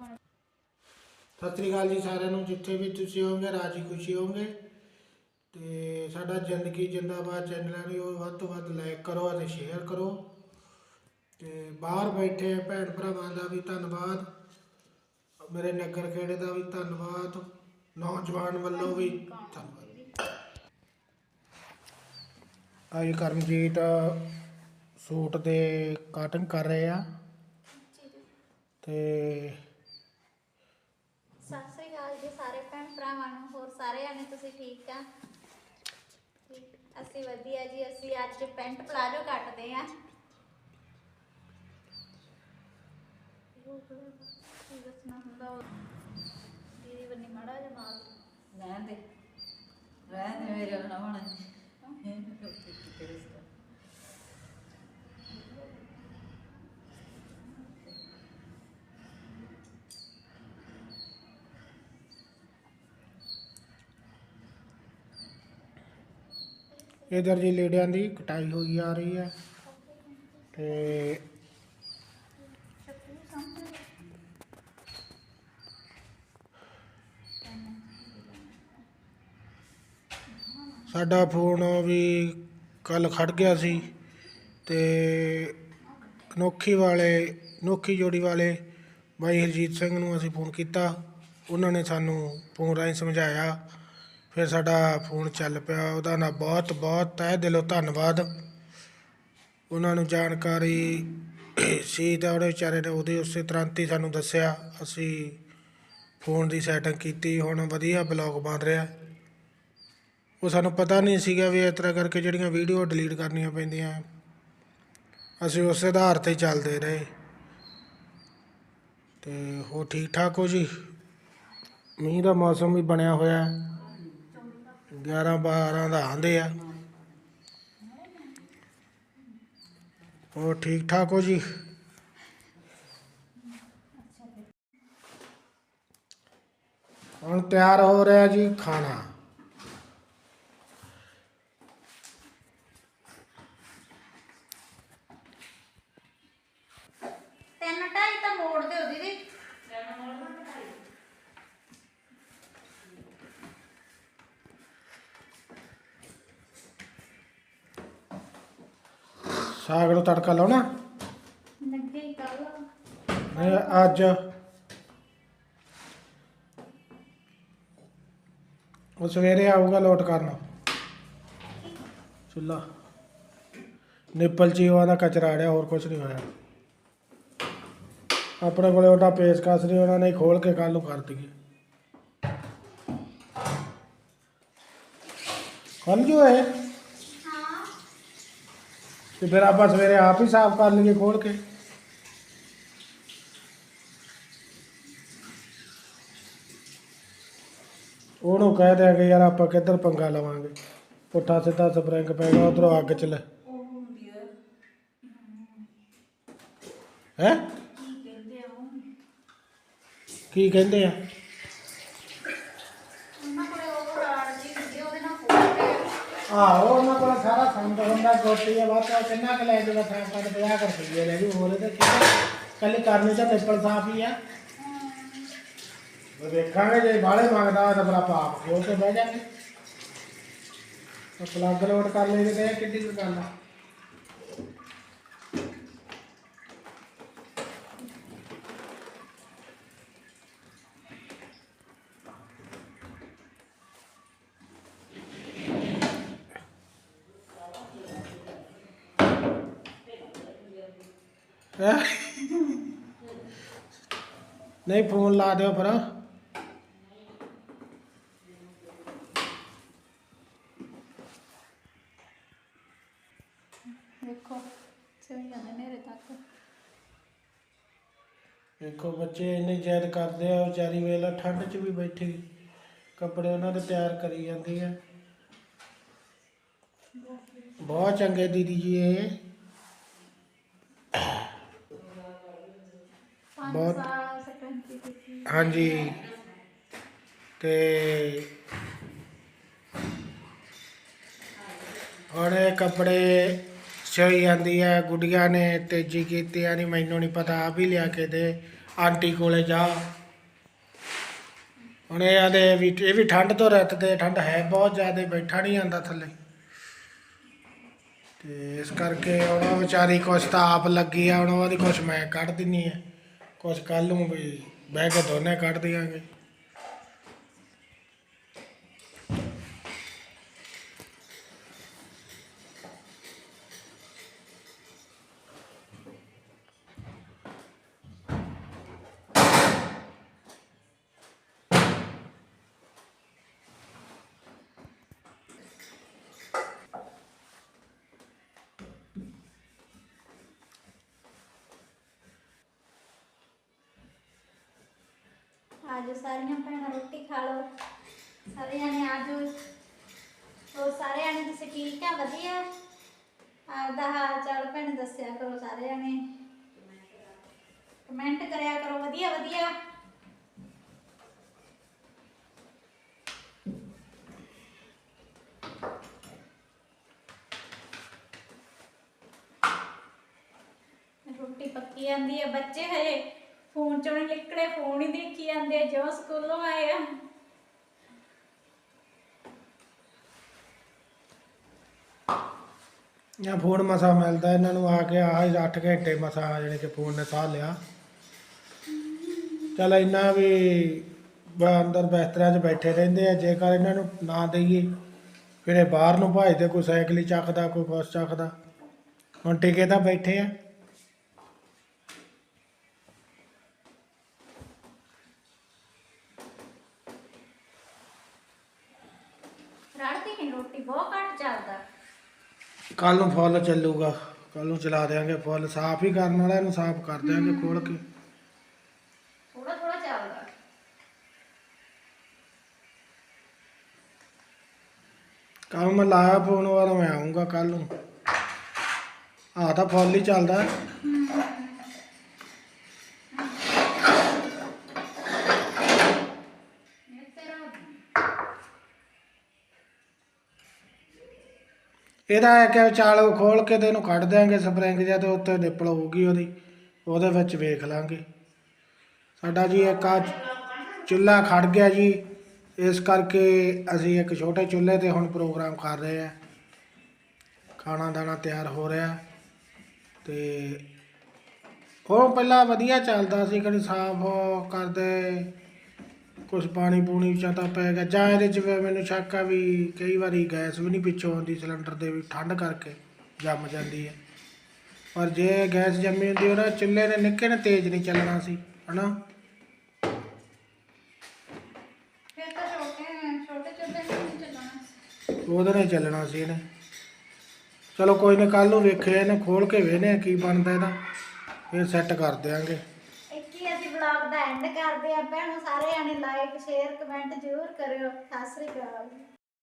ਸਤਿ ਸ੍ਰੀ ਅਕਾਲ ਜੀ ਸਾਰਿਆਂ ਨੂੰ, ਜਿੱਥੇ ਵੀ ਤੁਸੀਂ ਹੋਵੋਗੇ, ਰਾਜੀ ਖੁਸ਼ੀ ਹੋਵੋਗੇ। ਤੇ ਸਾਡਾ ਜ਼ਿੰਦਗੀ ਜਿੰਦਾਬਾਦ ਚੈਨਲ ਹੈ ਉਹ ਵੱਧ ਤੋਂ ਵੱਧ ਲਾਈਕ ਕਰੋ ਅਤੇ ਸ਼ੇਅਰ ਕਰੋ। ਤੇ ਬਾਹਰ ਬੈਠੇ ਭੈਣ ਭਰਾਵਾਂ ਦਾ ਵੀ ਧੰਨਵਾਦ, ਮੇਰੇ ਨਗਰ ਖੇੜੇ ਦਾ ਵੀ ਧੰਨਵਾਦ, ਨੌਜਵਾਨ ਵੱਲੋਂ ਵੀ ਧੰਨਵਾਦ। ਅੱਜ ਕਰਮਜੀਤ ਸੂਟ ਦੇ ਕਟਿੰਗ ਕਰ ਰਹੇ ਆ। ਤੇ ਸਤਿ ਸ੍ਰੀ ਅਕਾਲ ਜੀ ਸਾਰੇ ਭੈਣ ਭਰਾਵਾਂ ਨੂੰ ਹੋਰ ਸਾਰੇ ਆਣੇ ਤੁਸੀਂ ਠੀਕ ਆ? ਅਸੀਂ ਵਧੀਆ ਜੀ ਅਸੀਂ ਅੱਜ ਪੈਂਟ ਪਲਾਜੋ ਕੱਟਦੇ ਆ। ਦੀਦੀ ਬੰਨੀ ਮੜਾ ਜਿਹਾ ਮਾਰ ਰਹਿਣ ਦੇ ਰਹਿਣ ਦੇ ਮੇਰੇ ਨਾਲ ਹੁਣ। ਇਧਰ ਜੀ ਲੇਡਿਆਂ ਦੀ ਕਟਾਈ ਹੋਈ ਆ ਰਹੀ ਹੈ ਤੇ ਸਾਡਾ ਫੋਨ ਵੀ ਕੱਲ ਖੜ ਗਿਆ ਸੀ ਤੇ ਅਨੋਖੀ ਵਾਲੇ ਅਨੋਖੀ ਜੋੜੀ ਵਾਲੇ ਬਾਈ ਹਰਜੀਤ ਸਿੰਘ ਨੂੰ ਅਸੀਂ ਫੋਨ ਕੀਤਾ। ਉਹਨਾਂ ਨੇ ਸਾਨੂੰ ਫੋਨ ਰਾਹੀਂ ਸਮਝਾਇਆ ਫਿਰ ਸਾਡਾ ਫੋਨ ਚੱਲ ਪਿਆ, ਉਹਦਾ ਨਾ ਬਹੁਤ ਬਹੁਤ ਤਹਿ ਦਿਲੋਂ ਧੰਨਵਾਦ। ਉਹਨਾਂ ਨੂੰ ਜਾਣਕਾਰੀ ਸੀ ਤਾਂ ਉਹਦੇ ਵਿਚਾਰੇ ਨੇ ਉਹਦੇ ਉਸੇ ਤੁਰੰਤ ਹੀ ਸਾਨੂੰ ਦੱਸਿਆ, ਅਸੀਂ ਫੋਨ ਦੀ ਸੈਟਿੰਗ ਕੀਤੀ, ਹੁਣ ਵਧੀਆ ਬਲੌਗ ਬਣ ਰਿਹਾ। ਉਹ ਸਾਨੂੰ ਪਤਾ ਨਹੀਂ ਸੀਗਾ ਵੀ ਇਸ ਤਰ੍ਹਾਂ ਕਰਕੇ ਜਿਹੜੀਆਂ ਵੀਡੀਓ ਡਿਲੀਟ ਕਰਨੀਆਂ ਪੈਂਦੀਆਂ। ਅਸੀਂ ਉਸ ਆਧਾਰ ਤੇ ਚੱਲਦੇ ਰਹੇ। ਤੇ ਉਹ ਠੀਕ ਠਾਕ ਹੋ ਜੀ? ਮੀਂਹ ਦਾ ਮੌਸਮ ਵੀ ਬਣਿਆ ਹੋਇਆ। 11 12 ਦਾ ਆਂਦੇ ਆ। ਹੋਰ ਠੀਕ ਠਾਕ ਹੋ ਜੀ? ਹੁਣ ਤਿਆਰ ਹੋ ਰਿਹਾ ਜੀ ਖਾਣਾ ਤਿੰਨ ਢਾਈ ਤਾਂ ਮੋੜ ਦਿਓ ਦੀਦੀ ਸਾਗ ਨੂੰ ਤੜਕਾ ਲਾਉਣਾ? ਲੱਗੇ ਹੀ ਕੱਲ ਨਹੀਂ ਅੱਜ ਉਹ ਸਵੇਰੇ ਆਊਗਾ ਲੋਟ ਕਰਨ। ਚੁੱਲਾ। ਨਿੱਪਲ ਚੀਵਾ ਦਾ ਕਚਰਾ ਅੜਿਆ ਹੋਰ ਕੁਝ ਨਹੀਂ ਹੋਇਆ। ਆਪਣੇ ਕੋਲੇ ਉਹਦਾ ਪੇਚਕਸ ਨਹੀਂ ਉਹਨਾਂ ਨੇ ਖੋਲ ਕੇ ਕੱਲ ਨੂੰ ਕਰ ਦਈਏ। ਖੁੱਲ ਜੂ ਇਹ? ਤੇ ਫਿਰ ਆਪਾਂ ਸਵੇਰੇ ਆਪ ਹੀ ਸਾਫ਼ ਕਰ ਲਈਏ ਖੋਲ ਕੇ। ਉਹਨੂੰ ਕਹਿ ਦਿਆਂਗੇ ਯਾਰ ਆਪਾਂ ਕਿੱਧਰ ਪੰਗਾ ਲਵਾਂਗੇ। ਪੁੱਠਾ ਸਿੱਧਾ ਸਪਰਿੰਗ ਪੈਗਾ ਉਧਰੋਂ ਅੱਗ ਚ ਲੈ। ਉਹ ਹੁੰਦੀ ਹੈ? ਹੈ ਕੀ ਕਹਿੰਦੇ ਆ ਉਹ ਕੀ ਕਹਿੰਦੇ ਆ ਉਹਨਾਂ ਕੋਲੇ ਉਹ ਰਾੜ ਜੀ ਹੁੰਦੀ ਆ, ਉਹਦੇ ਨਾਲ ਖੋਲਦੇ ਆ ਆਹੋ, ਉਹਨਾਂ ਕੋਲ ਸਾਰਾ ਸੰਦ ਹੁੰਦਾ ਕੋਟੀ ਆ ਬਾਤ ਕਿੰਨਾ ਕੁ ਲੈ ਜੂਗਾ ਸਾਫ਼ ਕਰ 50 ਕਰ ਰੁਪਏ ਲੈ ਜੂ ਹੋਰੇ ਤੇ ਕੱਲੀ ਕਰਨੀ ਤਾਂ ਨਿੱਪਲ ਸਾਫ਼ ਹੀ ਆ। ਉਹ ਦੇਖਾਂਗੇ, ਜੇ ਬਾਹਲੇ ਮੰਗਦਾ ਹੋਇਆ ਤਾਂ ਫਿਰ ਆਪਾਂ ਆਪ ਕੇ ਬਹਿ ਜਾਾਂਗੇ। ਪਲੱਗ ਲੋਡ ਕਰ ਲਈ ਤੇ ਕਿੱਡੀ ਕੁ ਆ। ਨਹੀਂ ਫੋਨ ਲਾ ਦਿਓ ਫਿਰ। ਦੇਖੋ ਚਲੀ ਜਾਂਦੇ ਨੇਰੇ ਤੱਕ। ਦੇਖੋ ਬੱਚੇ ਇੰਨੀ ਜ਼ਿਆਦਾ ਕਰਦੇ ਆ ਵਿਚਾਰੀ ਵੇਲਾ ਠੰਡ 'ਚ ਵੀ ਬੈਠੀ ਕੱਪੜੇ ਉਹਨਾਂ ਦੇ ਤਿਆਰ ਕਰੀ ਜਾਂਦੀ ਆ। ਬਹੁਤ ਚੰਗੇ ਦੀਦੀ ਜੀ ਇਹ। ਬਹੁਤ- ਹਾਂਜੀ ਤੇ ਹੁਣ ਇਹ ਕੱਪੜੇ ਸਿਉਈ ਜਾਂਦੀ ਹੈ, ਗੁੱਡੀਆਂ ਨੇ ਤੇਜ਼ੀ ਕੀਤੀ ਆ ਨਹੀਂ ਮੈਨੂੰ ਨਹੀਂ ਪਤਾ ਆ ਵੀ ਲਿਆ ਕੇ ਦੇ, ਆਂਟੀ ਕੋਲੇ ਜਾ। ਹੁਣ ਇਹ ਆਦੇ ਵੀ, ਇਹ ਵੀ ਠੰਡ ਤੋਂ ਰਹਿਤ ਠੰਡ ਹੈ ਬਹੁਤ ਜ਼ਿਆਦਾ, ਬੈਠਾ ਨਹੀਂ ਜਾਂਦਾ ਥੱਲੇ। ਤੇ ਇਸ ਕਰਕੇ ਉਹਨਾਂ ਵਿਚਾਰੀ ਕੁਛ ਤਾਂ ਆਪ ਲੱਗੀ ਆ, ਹੁਣ ਉਹਦੀ ਕੁਛ ਮੈਂ ਕੱਢ ਦਿੰਨੀ ਆ। ਕੁਝ ਕੱਲ ਨੂੰ ਵੀ ਬਹਿ ਕੇ ਦੋਨੇ ਕੱਢ ਦਿਆਂਗੇ। ਆਜੋ, ਸਾਰੀਆਂ ਭੈਣਾਂ ਰੋਟੀ ਖਾ ਲਓ। ਸਾਰੇ ਜਾਣੇ ਆਜੋ। ਹੋਰ ਸਾਰੇ ਜਾਣੇ ਤੁਸੀਂ ਠੀਕ ਆ? ਵਧੀਆ? ਆਪਦਾ ਹਾਲ ਚਾਲ ਭੈਣ ਦੱਸਿਆ ਕਰੋ ਸਾਰੇ ਜਾਣੇ ਕਮੈਂਟ ਕਰਿਆ ਕਰੋ, ਵਧੀਆ ਵਧੀਆ। ਰੋਟੀ ਪੱਕੀ ਜਾਂਦੀ ਹੈ ਬੱਚੇ ਹਜੇ। ਚੋਂ ਫੋਨ ਹੀ ਦੇਖੀ ਜਾਂਦੇ ਜੋ ਸਕੂਲੋਂ ਆਏ ਆ। ਜਾਂ ਫੋਨ ਮਸਾ ਮਿਲਦਾ ਇਹਨਾਂ ਨੂੰ ਆ ਕੇ ਆ 8 ਘੰਟੇ ਮਸਾ ਜਿਹੜੇ ਕਿ ਫੋਨ ਨੇ ਸਾਹ ਲਿਆ। ਚਲ ਇੰਨਾ ਵੀ ਅੰਦਰ ਬਿਸਤਰਿਆਂ 'ਚ ਬੈਠੇ ਰਹਿੰਦੇ ਆ, ਜੇਕਰ ਇਹਨਾਂ ਨੂੰ ਨਾ ਦਈਏ, ਫਿਰ ਇਹ ਬਾਹਰ ਨੂੰ ਭਜਦੇ, ਕੋਈ ਸਾਈਕਲ ਹੀ ਚੱਕਦਾ, ਕੋਈ ਕੁਛ ਚੱਕਦਾ। ਹੁਣ ਟਿਕੇ ਤਾਂ ਬੈਠੇ ਆ। ਰੜਦੀ ਨਹੀਂ ਰੋਟੀ ਬਹੁਤ ਘੱਟ ਚੱਲਦਾ। ਕੱਲ ਨੂੰ ਫੁੱਲ ਚੱਲੂਗਾ ਕੱਲ ਨੂੰ ਚਲਾ ਦੇਾਂਗੇ ਫੁੱਲ ਸਾਫ਼ ਹੀ ਕਰਨ ਵਾਲਾ ਇਹਨੂੰ ਸਾਫ਼ ਕਰ ਦਿਆਂਗੇ ਖੋਲ ਕੇ। ਥੋੜਾ ਥੋੜਾ ਚੱਲਦਾ। ਕੱਲ ਮੈਂ ਲਾਇਆ ਫੋਨ ਵਾਲਾ ਮੈਂ ਆਉਂਗਾ ਕੱਲ ਨੂੰ। ਆ ਤਾਂ ਫੁੱਲ ਹੀ ਚੱਲਦਾ। ਇਹਦਾ ਹੈ ਕਿ ਚਾਲੋ ਖੋਲ ਕੇ ਤੇ ਇਹਨੂੰ ਕੱਢ ਦਿਆਂਗੇ ਸਪਰਿੰਗ ਜਿਹਾ ਤੇ ਉੱਤੇ ਨਿਪਲ ਹੋਊਗੀ ਉਹਦੀ, ਉਹਦੇ ਵਿੱਚ ਵੇਖ ਲਾਂਗੇ। ਸਾਡਾ ਜੀ ਇੱਕ ਆ ਚੁੱਲ੍ਹਾ ਖੜ ਗਿਆ ਜੀ, ਇਸ ਕਰਕੇ ਅਸੀਂ ਇੱਕ ਛੋਟੇ ਚੁੱਲ੍ਹੇ ਤੇ ਹੁਣ ਪ੍ਰੋਗਰਾਮ ਕਰ ਰਹੇ ਆ ਖਾਣਾ ਦਾਣਾ ਤਿਆਰ ਹੋ ਰਿਹਾ ਤੇ ਉਹ ਪਹਿਲਾਂ ਵਧੀਆ ਚੱਲਦਾ ਸੀ, ਕਦੀ ਸਾਫ਼ ਕਰਦੇ ਕੁਝ ਪਾਣੀ ਪੂਣੀ ਚ ਤਾਂ ਪੈ ਗਿਆ। ਜਾਂ ਇਹਦੇ ਚ ਵੀ ਮੈਨੂੰ ਸ਼ੱਕ ਆ ਵੀ ਕਈ ਵਾਰੀ ਗੈਸ ਵੀ ਨਹੀਂ ਪਿੱਛੋਂ ਆਉਂਦੀ ਸਿਲੰਡਰ ਦੇ ਵੀ ਠੰਡ ਕਰਕੇ ਜੰਮ ਜਾਂਦੀ ਹੈ। ਪਰ ਜੇ ਗੈਸ ਜੰਮੀ ਹੁੰਦੀ ਉਹਦਾ ਚੁੱਲ੍ਹੇ ਨੇ ਨਿੱਕੇ ਨੇ ਤੇਜ਼ ਨਹੀਂ ਚੱਲਣਾ ਸੀ ਹਨਾ? ਫਿਰ ਤਾਂ ਛੋਟੇ ਛੋਟੇ ਛੋਟੇ ਨਹੀਂ ਚੱਲਣਾ ਉਹਦੇ ਨਾਲ ਚੱਲਣਾ ਸੀ ਇਹਨੇ। ਚਲੋ ਕੋਈ ਨਾ ਕੱਲ ਨੂੰ ਵੇਖਿਆ ਇਹਨੇ ਖੋਲ ਕੇ ਵੇਖਨੇ ਕੀ ਬਣਦਾ ਇਹਦਾ। ਫਿਰ ਸੈੱਟ ਕਰ ਦਿਆਂਗੇ ਇੱਕ ਹੀ ਅਸੀਂ ਵਲੌਗ ਦਾ ਐਂਡ ਕਰਦੇ ਆ ਭੈਣੋ ਸਾਰੇ ਜਾਣੇ ਲਾਈਕ ਸ਼ੇਅਰ ਕਮੈਂਟ ਜ਼ਰੂਰ ਕਰਿਓ। ਸਤਿ ਸ੍ਰੀ ਅਕਾਲ।